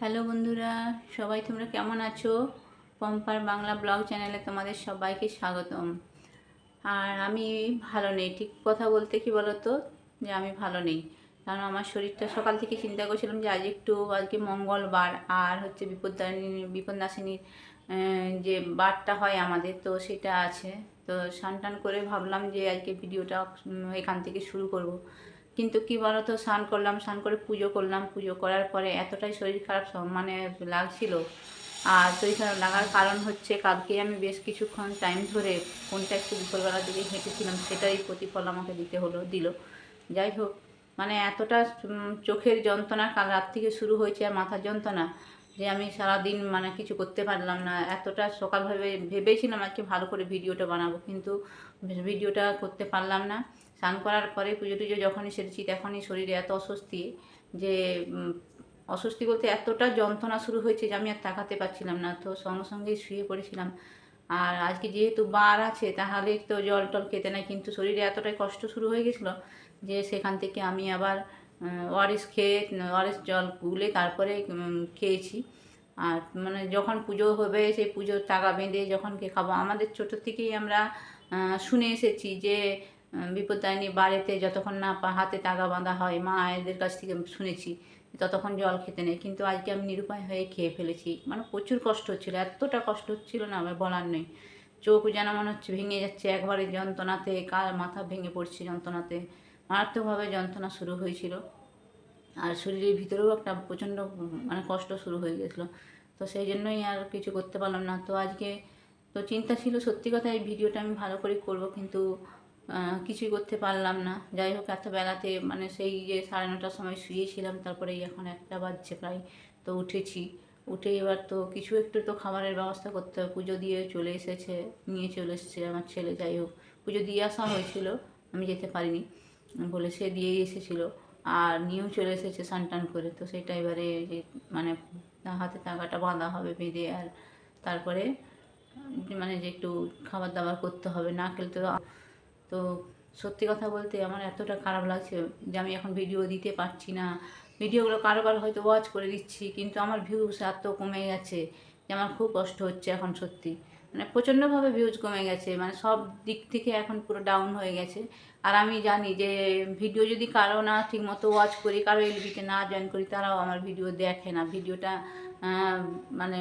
Hello বন্ধুরা সবাই তোমরা কেমন আছো? পম্পার বাংলা ব্লগ চ্যানেলে তোমাদের সবাইকে স্বাগতম। আর আমি ভালো নেই ঠিক কথা বলতে কি বলো তো যে আমি ভালো নেই কারণ আমার শরীরটা সকাল থেকে চিন্তা করছিলাম যে আজ একটু আজকে মঙ্গলবার আর হচ্ছে বিপদারিণী বিপদনাশিনীর আহ, যে বারটা হয় আমাদের তো সেটা আছে। তো স্নান করে ভাবলাম যে আজকে ভিডিওটা এখান থেকে শুরু করব। কিন্তু কি বলতো, স্নান করলাম, স্নান করে পুজো করলাম। পুজো করার পরে এতটাই শরীর খারাপ মানে লাগছিল। আর শরীর খারাপ লাগার কারণ হচ্ছে কালকে আমি বেশ কিছুক্ষণ টাইম ধরে ফোনটা একটু দুপুরবেলার দিকে হেঁটেছিলাম সেটাই প্রতিফল আমাকে দিতে হলো, দিল। যাই হোক মানে এতটা চোখের যন্ত্রণা কাল রাত থেকে শুরু হয়েছে আর মাথার যন্ত্রণা যে আমি সারাদিন মানে কিছু করতে পারলাম না। এতটা সকালভাবে ভেবেছিলাম আজকে ভালো করে ভিডিওটা বানাবো, কিন্তু ভিডিওটা করতে পারলাম না। স্নান করার পরে পুজো টুজো যখনই সেরেছি তখনই শরীরে এত অস্বস্তি যে অস্বস্তি বলতে এতটা যন্ত্রণা শুরু হয়েছে যে আমি আর তাকাতে পারছিলাম না। তো সঙ্গে সঙ্গেই শুয়ে পড়েছিলাম। আর আজকে যেহেতু বার আছে, তাহলে তো জল টল খেতে নাই, কিন্তু শরীরে এতটাই কষ্ট শুরু হয়ে গেছিল যে সেখান থেকে আমি আবার ওয়ারিস খেয়ে ওয়ারিস জল গুলে তারপরে খেয়েছি। আর মানে যখন পুজো হবে, সেই পুজোর টাকা বেঁধে যখন কে খাব। আমাদের ছোটো থেকেই আমরা শুনে এসেছি যে বিপদায়নী বাড়িতে যতক্ষণ না হাতে টাকা বাঁধা হয়, মা এদের কাছ থেকে শুনেছি ততক্ষণ জল খেতে নেই। কিন্তু আজকে আমি নিরুপায় হয়ে খেয়ে ফেলেছি। মানে প্রচুর কষ্ট হচ্ছিল, এতটা কষ্ট হচ্ছিল না আমার বলার নেই। চোখ যেন মনে হচ্ছে ভেঙে যাচ্ছে, একবারে যন্ত্রণাতে কার মাথা ভেঙে পড়ছে যন্ত্রণাতে। মারাত্মকভাবে যন্ত্রণা শুরু হয়েছিল। আর শরীরের ভিতরেও একটা প্রচণ্ড মানে কষ্ট শুরু হয়ে গেছিল। তো সেই জন্যই আর কিছু করতে পারলাম না। তো আজকে তো চিন্তা ছিল সত্যি কথা, এই ভিডিওটা আমি ভালো করে করব। কিন্তু কিছুই করতে পারলাম না। যাই হোক এত বেলাতে মানে সেই যে সাড়ে নটার সময় শুয়েছিলাম তারপরে এখন একটা বাজছে প্রায়, তো উঠেছি। উঠে এবার তো কিছু একটু তো খাবারের ব্যবস্থা করতে হবে। পুজো দিয়ে চলে এসেছে, নিয়ে চলে এসেছে আমার ছেলে, যাই হোক। পুজো দিয়ে আসা হয়েছিল, আমি যেতে পারিনি, বলে সে দিয়েই এসেছিল। আর নিয়েও চলে এসেছে স্নান টান করে, তো সেটা এবারে যে মানে হাতে টাকাটা বাঁধা হবে বেঁধে, আর তারপরে মানে যে একটু খাবার দাবার করতে হবে, না খেলে তো তো সত্যি কথা বলতে আমার এতটা খারাপ লাগছে যে আমি এখন ভিডিও দিতে পারছি না। ভিডিওগুলো কারও কারও হয়তো ওয়াচ করে দিচ্ছি, কিন্তু আমার ভিউস এত কমে গেছে যে আমার খুব কষ্ট হচ্ছে এখন সত্যি। মানে প্রচণ্ডভাবে ভিউজ কমে গেছে মানে সব দিক থেকে এখন পুরো ডাউন হয়ে গেছে। আর আমি জানি যে ভিডিও যদি কারও না ঠিকমতো ওয়াচ করি, কারও এলবিতে না জয়েন করি, তারাও আমার ভিডিও দেখে না। ভিডিওটা মানে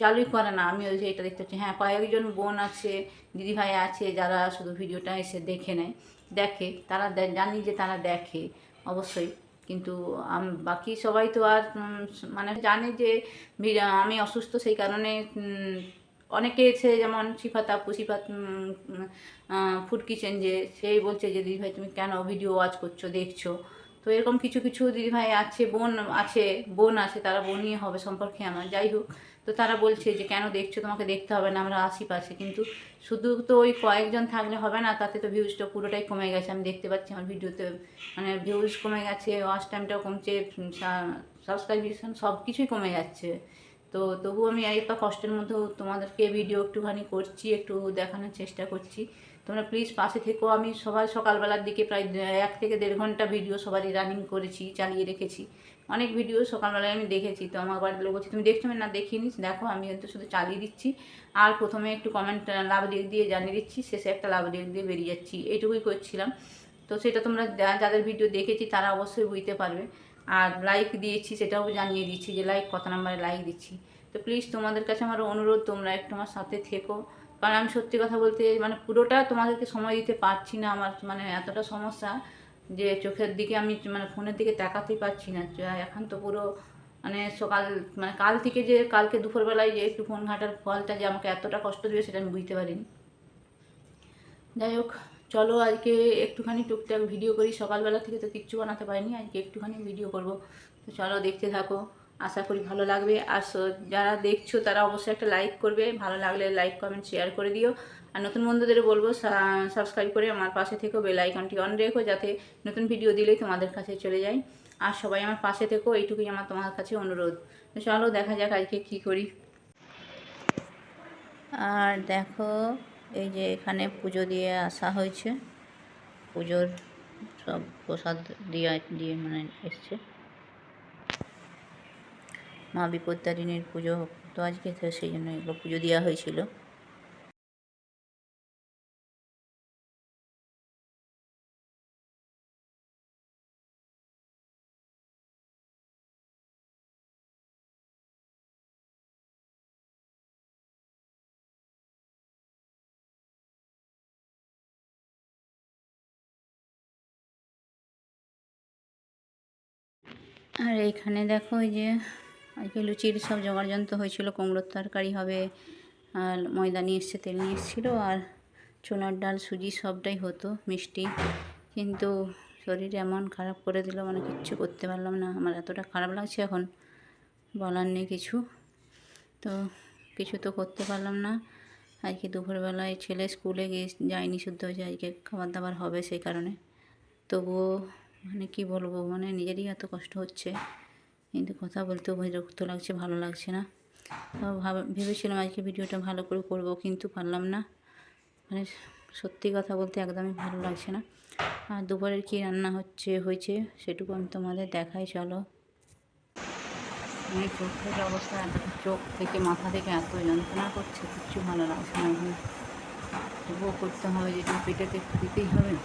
চালুই করে না আমি ওই যে এটা দেখতে পাচ্ছি। হ্যাঁ কয়েকজন বোন আছে, দিদিভাই আছে, যারা শুধু ভিডিওটা এসে দেখে নেয়, দেখে। তারা জানি যে তারা দেখে, অবশ্যই। কিন্তু বাকি সবাই তো আর মানে জানে যে আমি অসুস্থ সেই কারণে অনেকে এসে যেমন সিফাত আপু সিফাত ফুড কিচেন যে, সেই বলছে যে, দিদিভাই, তুমি কেন ভিডিও ওয়াচ করছ, দেখছ? তো এরকম কিছু কিছু দিদিভাই আছে, বোন আছে বোন আছে, তারা বোনই হবে সম্পর্কে আমার, যাই হোক। তো তারা বলছে যে, কেন দেখছ? তোমাকে দেখতে হবে না, আমরা আশিপাশে। কিন্তু শুধু তো ওই কয়েকজন থাকলে হবে না, তাতে তো ভিউজটা পুরোটাই কমে গেছে। আমি দেখতে পাচ্ছি আমার ভিডিওতে মানে ভিউজ কমে গেছে ওয়াচ টাইমটাও কমছে সাবস্ক্রাইবেশন সব কিছুই কমে যাচ্ছে। তো তবু আমি একটা কষ্টের মধ্যেও তোমাদেরকে ভিডিও একটুখানি করছি, একটু দেখানোর চেষ্টা করছি। তোমরা প্লিজ পাশে থেকো। আমি সবাই সকালবেলার দিকে প্রায় এক থেকে দেড় ঘণ্টা ভিডিও সবারই রানিং করেছি, চালিয়ে রেখেছি। অনেক ভিডিও সকালবেলায় আমি দেখেছি। তো আমার বাড়ির লোক বলছে, তুমি দেখছ না, দেখিনি? দেখো, আমি হয়তো শুধু চালিয়ে দিচ্ছি। আর প্রথমে একটু কমেন্ট লাভ দিয়ে দিয়ে জানিয়ে দিচ্ছি। শেষে একটা লাভ দিয়ে দিয়ে বেরিয়ে যাচ্ছি। এইটুকুই করছিলাম। তো সেটা তোমরা যাদের ভিডিও দেখেছি, তারা অবশ্যই বুঝতে পারবে। আর লাইক দিয়েছি, সেটাও জানিয়ে দিচ্ছি যে লাইক কত নাম্বারে লাইক দিচ্ছি। তো প্লিজ তোমাদের কাছে আমার অনুরোধ, তোমরা একটু আমার সাথে থেকো। কারণ আমি সত্যি কথা বলতে মানে পুরোটা তোমাদেরকে সময় দিতে পারছি না আমার মানে এতটা সমস্যা যে চোখের দিকে আমি মানে ফোনের দিকে তাকাতেই পারছি না। এখন তো পুরো মানে সকাল মানে কাল থেকে যে, কালকে দুপুরবেলায় যে একটু ফোন ঘাটার ফলটা যে আমাকে এতটা কষ্ট দেবে, সেটা আমি বুঝতে পারিনি। যাই হোক চলো আজকে একটুখানি টুকটাক ভিডিও করি। সকালবেলা থেকে তো কিচ্ছু বানাতে পারিনি, আজকে একটুখানি ভিডিও করব। তো চলো দেখতে থাকো, আশা করি ভালো লাগবে। আর যারা দেখছ তারা অবশ্যই একটা লাইক করবে। ভালো লাগলে লাইক কমেন্ট শেয়ার করে দিও। আর নতুন বন্ধুদের বলব সাবস্ক্রাইব করে আমার পাশে থেকেও বেল আইকনটি অন রেখো, যাতে নতুন ভিডিও দিলেই তোমাদের কাছে চলে যায়। আর সবাই আমার পাশে থেকো, এইটুকুই আমার তোমার কাছে অনুরোধ। তো চলো দেখা যাক আজকে কী করি। আর দেখো এই যে এখানে পুজো দিয়ে আসা হয়েছে। পুজোর সব প্রসাদ দিয়ে দিয়ে মানে এসছে। মা বিপত্তারিণীর পুজো তো আজকে সেই জন্য এগুলো পুজো দেওয়া হয়েছিল। আর এইখানে দেখো ওই যে আজকে লুচির সব জোগাড় যন্ত্র হয়েছিল, কুমড়োর তরকারি হবে, আর ময়দা নিয়ে এসছে, তেল নিয়ে এসেছিল, আর ছোলার ডাল, সুজি সবটাই হতো, মিষ্টি। কিন্তু শরীর এমন খারাপ করে দিল মানে কিচ্ছু করতে পারলাম না। আমার এতটা খারাপ লাগছে এখন, বলার নেই কিছু। তো কিছু তো করতে পারলাম না। আজকে দুপুরবেলায় ছেলে স্কুলে গিয়ে যায়নি, শুদ্ধ হয়েছে, আজকে খাবার দাবার হবে সেই কারণে। তবুও মানে কি বলব মানে নিজেরই এত কষ্ট হচ্ছে। কিন্তু কথা বলতেও বিরক্ত লাগছে, ভালো লাগছে না। ভাব- ভেবেছিলাম আজকে ভিডিওটা ভালো করে করব, কিন্তু পারলাম না। মানে সত্যি কথা বলতে একদমই ভালো লাগছে না। আর দুপুরের কী রান্না হচ্ছে, হয়েছে সেটুকু আমি তোমাদের দেখাই, চলো। মানে চোখের অবস্থা এত, চোখ থেকে মাথা থেকে এত যন্ত্রণা করছে, কিচ্ছু ভালো লাগছে না এখন তবুও করতে হবে, যেটা পেটেতে একটু দিতেই হবে।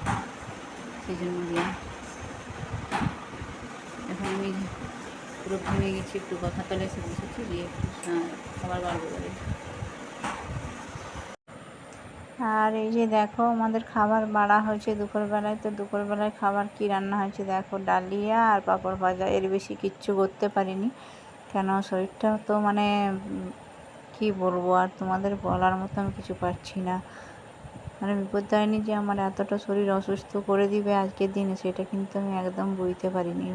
সেই জন্য আমি পুরো ঘুমিয়ে গেছি, একটু কথা তলে এসে বসেছি দিয়ে একটু খাবার বাড়বো বলে আর এই যে দেখো, আমাদের খাবার বাড়া হয়েছে দুপুরবেলায়। তো দুপুরবেলায় খাবার কি রান্না হয়েছে দেখো, ডালিয়া আর পাঁপড় ভাজা। এর বেশি কিচ্ছু করতে পারিনি। কেন? শরীরটা তো মানে কি বলব? আর তোমাদের বলার মতো আমি কিছু পারছি না। মানে বিপদ দেয়নি যে আমার এতটা শরীর অসুস্থ করে দিবে আজকের দিনে, সেটা কিন্তু আমি একদম বুঝতে পারিনি।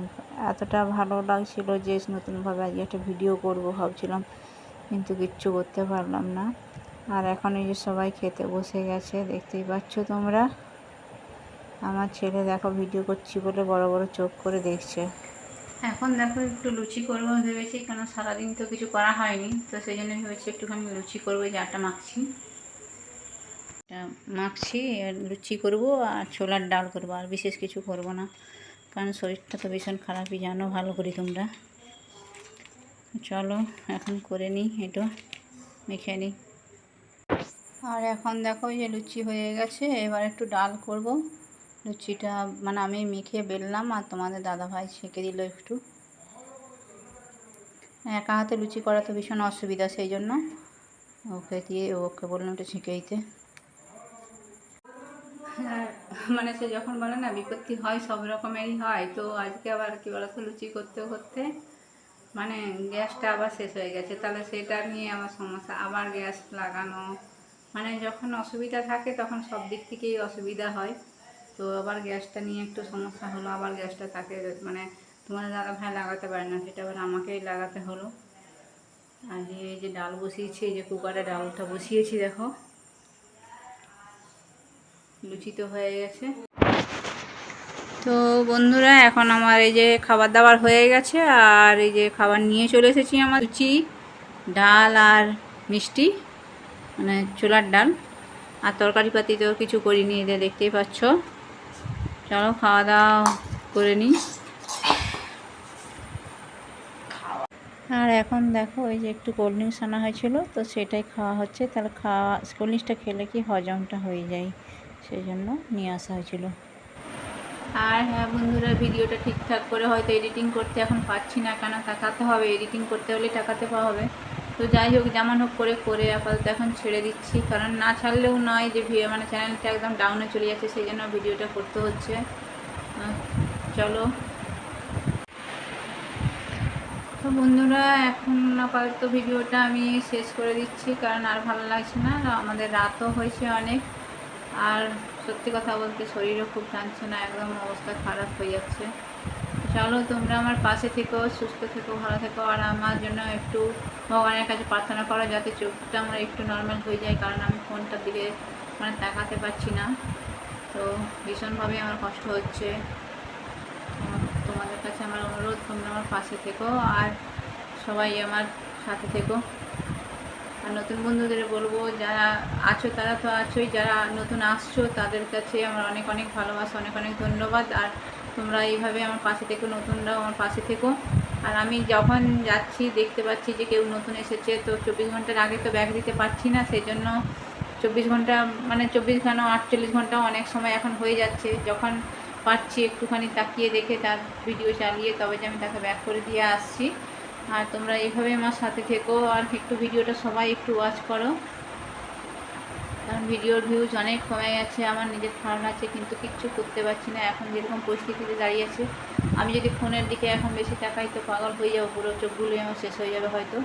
এতটা ভালো লাগছিল যে নতুনভাবে আজকে একটা ভিডিও করব ভাবছিলাম, কিন্তু কিচ্ছু করতে পারলাম না। আর এখন এই যে সবাই খেতে বসে গেছে, দেখতেই পাচ্ছ তোমরা। আমার ছেলে দেখো ভিডিও করছি বলে বড় বড় চোখ করে দেখছে। এখন দেখো একটু লুচি করব ভেবেছি, কেন সারাদিন তো কিছু করা হয়নি, তো সেই জন্য ভেবেছি একটুখানি লুচি করব যে আটা মাখছি। এটা মাখছি, আর লুচি করব আর ছোলার ডাল করব, আর বিশেষ কিছু করব না। কারণ শরীরটা তো ভীষণ খারাপই, জানো, ভালো করি তোমরা। চলো, এখন করে নিই একটু মেখে নিই আর এখন দেখো যে লুচি হয়ে গেছে, এবার একটু ডাল করব। লুচিটা মানে আমি মেখে বেললাম, আর তোমাদের দাদাভাই ছেঁকে দিল একটু। একা হাতে লুচি করা তো ভীষণ অসুবিধা, সেই জন্য। ওকে দিয়ে ওকে বললাম একটু ছেঁকে দিতে। মানে সে যখন বলে না, বিপত্তি হয়, সব রকমেরই হয়, তো আজকে আবার কি বলতো, লুচি করতে করতে মানে গ্যাসটা আবার শেষ হয়ে গেছে। তাহলে সেটা নিয়ে আবার সমস্যা, আবার গ্যাস লাগানো মানে যখন অসুবিধা থাকে তখন সব দিক থেকেই অসুবিধা হয়। তো আবার গ্যাসটা নিয়ে একটু সমস্যা হলো, আবার গ্যাসটা তাকে মানে তোমার দাদা ভাই লাগাতে পারে না, সেটা আবার আমাকেই লাগাতে হলো। আর এই যে ডাল বসিয়েছি যে কুকারে ডালটা বসিয়েছি, দেখো। লুচি তো হয়ে গেছে। তো বন্ধুরা, এখন আমার এই যে খাবার দাবার হয়ে গেছে, আর এই যে খাবার নিয়ে চলে এসেছি আমার লুচি, ডাল আর মিষ্টি মানে ছোলার ডাল। আর তরকারি পাতি তো কিছু করিনি এদের দেখতেই পাচ্ছ। চলো খাওয়া দাওয়া করে নিই। আর এখন দেখো ওই যে একটু কোল্ড ড্রিঙ্কস আনা হয়েছিল, তো সেটাই খাওয়া হচ্ছে। তাহলে খাওয়া কোল্ড খেলে কি হজমটা হয়ে যায়? সেই জন্য নিয়ে আসা হয়েছিল। আর হ্যাঁ বন্ধুরা, ভিডিওটা ঠিকঠাক করে হয়তো এডিটিং করতে এখন পাচ্ছি না, কেন টাকাতে হবে এডিটিং করতে হলে টাকাতে পাওয়া হবে। তো যাই হোক, যেমন হোক করে করে আপাতত এখন ছেড়ে দিচ্ছি, কারণ না ছাড়লেও নয় যে মানে চ্যানেলটা একদম ডাউনে চলে যাচ্ছে, সেই জন্য ভিডিওটা করতে হচ্ছে। চলো। তো বন্ধুরা, এখন আপাতত ভিডিওটা আমি শেষ করে দিচ্ছি, কারণ আর ভালো লাগছে না। আমাদের রাতও হয়েছে অনেক। আর সত্যি কথা বলতে শরীরও খুব টানছে না, একদম অবস্থা খারাপ হয়ে যাচ্ছে। চলো তোমরা আমার পাশে থেকো, সুস্থ থেকো, ভালো থেকো, আর আমার জন্য একটু ভগবানের কাছে প্রার্থনা করো যাতে চোখটা আমার একটু নর্মাল হয়ে যায়, কারণ আমি ফোনটার দিকে মানে তাকাতে পারছি না। তো ভীষণভাবে আমার কষ্ট হচ্ছে। তোমাদের কাছে আমার অনুরোধ, তোমরা আমার পাশে থেকো, আর সবাই আমার সাথে থেকো। নতুন বন্ধুদের বলব, যারা আছো তারা তো আছোই, যারা নতুন আসছো তাদের কাছে আমার অনেক অনেক ভালোবাসা, অনেক অনেক ধন্যবাদ। আর তোমরা এইভাবে আমার পাশে থেকো, নতুনরাও আমার পাশে থেকো। আর আমি যখন যাচ্ছি, দেখতে পাচ্ছি যে কেউ নতুন এসেছে, তো চব্বিশ ঘণ্টার আগে তো ব্যাগ দিতে পারছি না সেই জন্য চব্বিশ ঘণ্টা মানে চব্বিশ ঘণ্টা, আটচল্লিশ ঘণ্টা অনেক সময় এখন হয়ে যাচ্ছে। যখন পারছি একটুখানি তাকিয়ে দেখে তার ভিডিও চালিয়ে, তবে যে আমি তাকে ব্যাক করে দিয়ে আসছি। আর তোমরা এইভাবে আমার সাথে থেকো আর একটু ভিডিওটা সবাই একটু ওয়াচ করো। কারণ ভিডিওর ভিউজ অনেক কমে গেছে, আমার নিজের খারাপ আছে, কিন্তু কিচ্ছু করতে পারছি না। এখন যেরকম পরিস্থিতিতে দাঁড়িয়ে আছে, আমি যদি ফোনের দিকে এখন বেশি তাকাই তো পাগল হয়ে যাব, পুরো চোখগুলো আমার শেষ হয়ে যাবে হয়তো।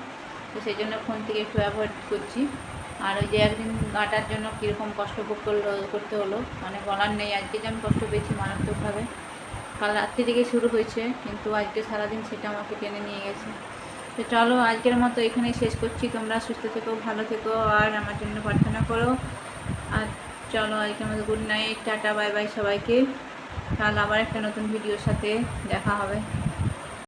তো সেই জন্য ফোন থেকে একটু অ্যাভয়েড করছি। আর ওই যে একদিন গাটার জন্য কীরকম কষ্ট ভোগ করল, করতে হলো মানে বলার নেই। আজকে যে আমি কষ্ট পেয়েছি মারাত্মকভাবে। কাল রাত্রি থেকে শুরু হয়েছে, কিন্তু আজকে সারাদিন সেটা আমাকে টেনে নিয়ে গেছে। তো চলো আজকের মতো এখানে শেষ করছি। তোমরা সুস্থ থেকো, ভালো থেকো, আর আমার জন্য প্রার্থনা করো। আর চলো আজকের মতো good night tata bye bye সবাইকে। কাল আবার একটা নতুন ভিডিওর সাথে দেখা হবে।